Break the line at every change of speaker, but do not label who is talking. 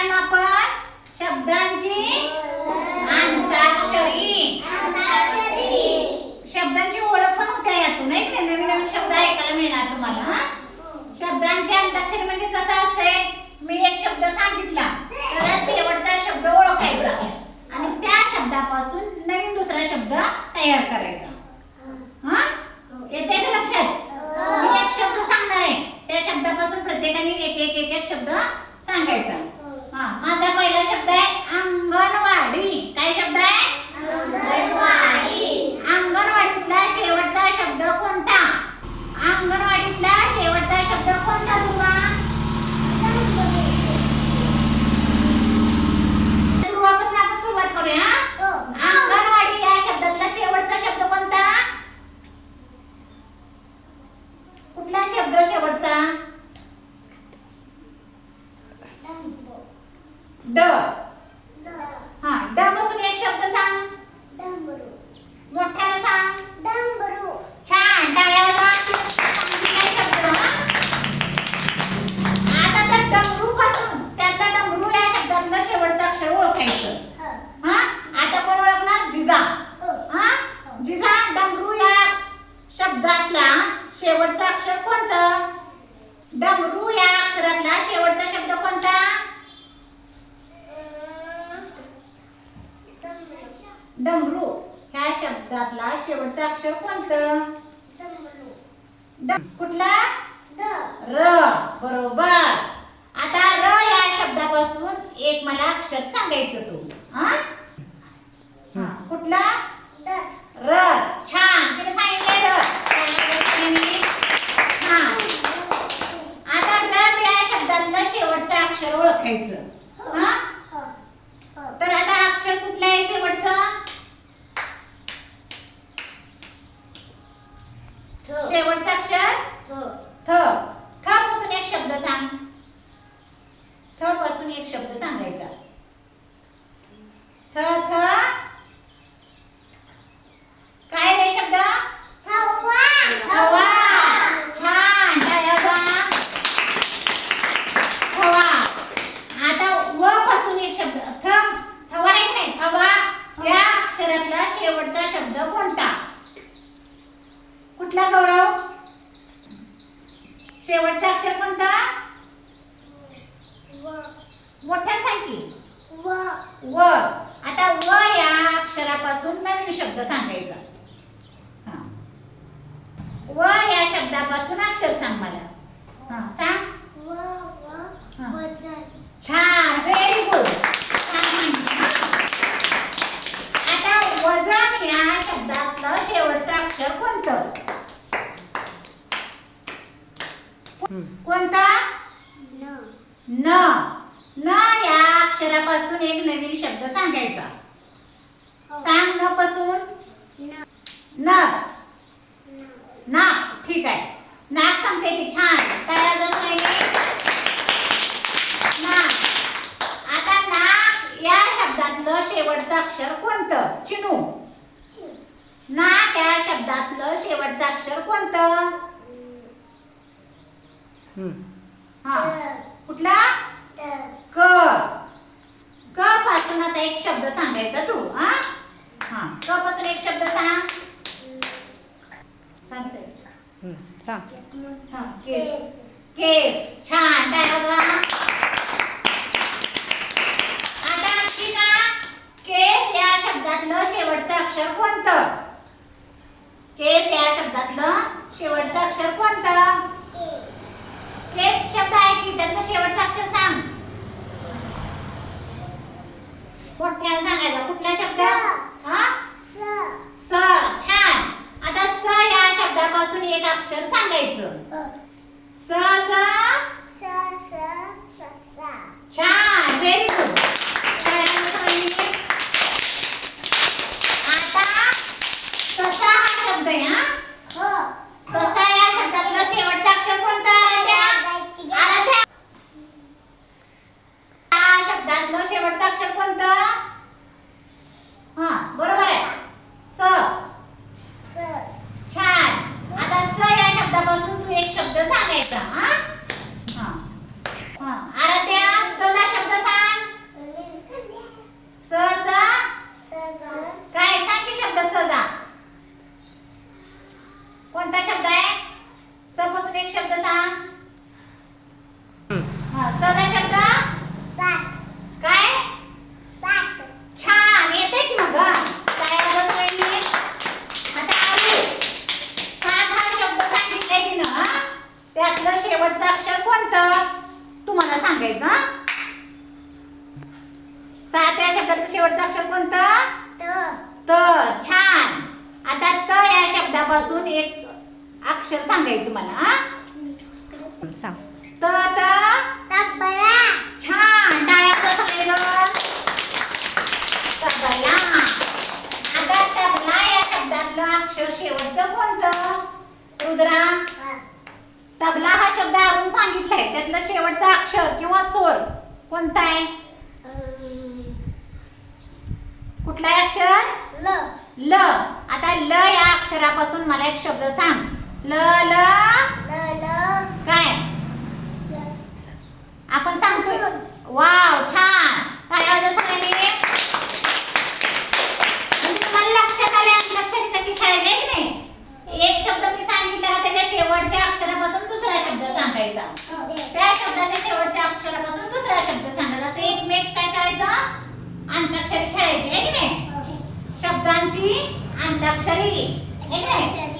मिळालो आपण शब्दांची अंताक्षरी. शब्दांची ओळख पण होते यातून नाही का? नवीन नवीन शब्द ऐकायला मिळणार तुम्हाला? शब्दांची अंताक्षरी म्हणजे कसं असते? मी एक शब्द सांगितला तर शेवटचा शब्द ओळखायचा. आणि त्या शब्दापासून नवीन दुसरा शब्द तयार करायचा. हा? येते का लक्षात? मी एक शब्द सांगणार आहे. त्या शब्दापासून प्रत्येकाने एक एक एक एक शब्द सांगायचा. हा माझा पहिला शब्द आहे अंगणवाडी काय शब्द आहे अंगणवाडीतला शेवटचा शब्द कोणता अंगणवाडीतला शेवटचा शब्द कोणता दुर्वा दुर्वापासून आपण सुरुवात करूया हा? अंगणवाडी या शब्दातला शेवटचा शब्द कोणता कुठला शब्द शेवटचा ड हा ड पासून एक शब्द सांग मोठ्याने सांग छान टाळ्या वाजवा सांगितलाय शब्द हा? आता तर डमरू पासून त्यातला डमरू या शब्दातलं शेवटचं अक्षर ओळखायचं हा? आता कोण ओळखणार? जिजा. हा. जिजा डमरू या शब्दातला शेवटचं अक्षर कोणतं? डमरू या अक्षरातला शेवटचा शब्द कोणता? डमरू. ह्या शब्दातला शेवटचं अक्षर कोणतं? कुठला? र. बरोबर आता र या शब्दापासून एक मला अक्षर सांगायचं तू. हा? हा, कुठला? र. छान. तिने सांगितलंय र. छान आता या शब्दातलं शेवटचं अक्षर ओळखायचं. हा? तर आता अक्षर कुठलं आहे शेवटचं? शेवटचं अक्षर? थ. थ. पासून एक शब्द सांग? थ पासून एक शब्द सांगायचा. थ थ. काय रे शब्द? हवा छान. टाळ्या वाजवा. आता व पासून एक शब्द. थ थवा आहे नाही थवा. या अक्षरातला शेवटचा शब्द कोणता? कुठला गौरव? शेवटचा अक्षर कोणता? मोठ्यात सांग की. व. आता व या अक्षरापासून नवीन शब्द सांगायचा. हा. व या शब्दापासून अक्षर सांग मला. हा सांग. छान. Very good. आता वजन या शब्दातलं शेवटचं अक्षर कोणतं? कोणता न न या अक्षरापासून एक नवीन शब्द सांगायचा. सांग न पासून न. नाक ठीक आहे. नाक सांगते ती. छान. आता नाक या शब्दातलं शेवटचं अक्षर कोणतं? चिनू. नाक या शब्दातलं शेवटचं अक्षर कोणतं? हा. कुठला क क पासून आता एक शब्द सांगायचा तू हा? हा क पासून एक शब्द सांग. हा, केस. केस. छान वाजवा. आता केस या शब्दातलं शेवटचं अक्षर कोणतं? केस या शब्दातलं शेवटचं अक्षर कोणतं? केस शब्द आहे की त्यातलं शेवटचं अक्षर सांग. मोठ्याने सांगायचा. कुठला शब्द हा? स. छान. आता स या शब्दापासून एक अक्षर सांगायचं. स स कोणता शब्द आहे? शब्दापासून एक अक्षर सांगायचं मला हा? सांग. त त छान टाळ्या वाजवा सगळेजण. तबला. आता तबला या शब्दातलं अक्षर शेवटचं कोणतं? रुद्रा तबला हा शब्द अजून सांगितलाय. त्यातलं शेवटचा अक्षर किंवा स्वर कोणता आहे? कुठला अक्षर? ल. आता ल या अक्षरापासून मला एक शब्द सांग. ल ल. काय? आपण सांगतो वाव छान. टाळ्या वाजवा सगळ्यांनी तुम्हाला लक्षात आले अंताक्षरी कशी खेळायची की नाही? एक शब्द मी सांगितला त्याच्या शेवटच्या अक्षरापासून दुसरा शब्द सांगायचा. त्या शब्दाच्या शेवटच्या अक्षरापासून दुसरा शब्द सांगायचा. असं एकमेक काय करायचं? अंताक्षरी खेळायची आहे की नाही? शब्दांची अंताक्षरी. आहे की नाही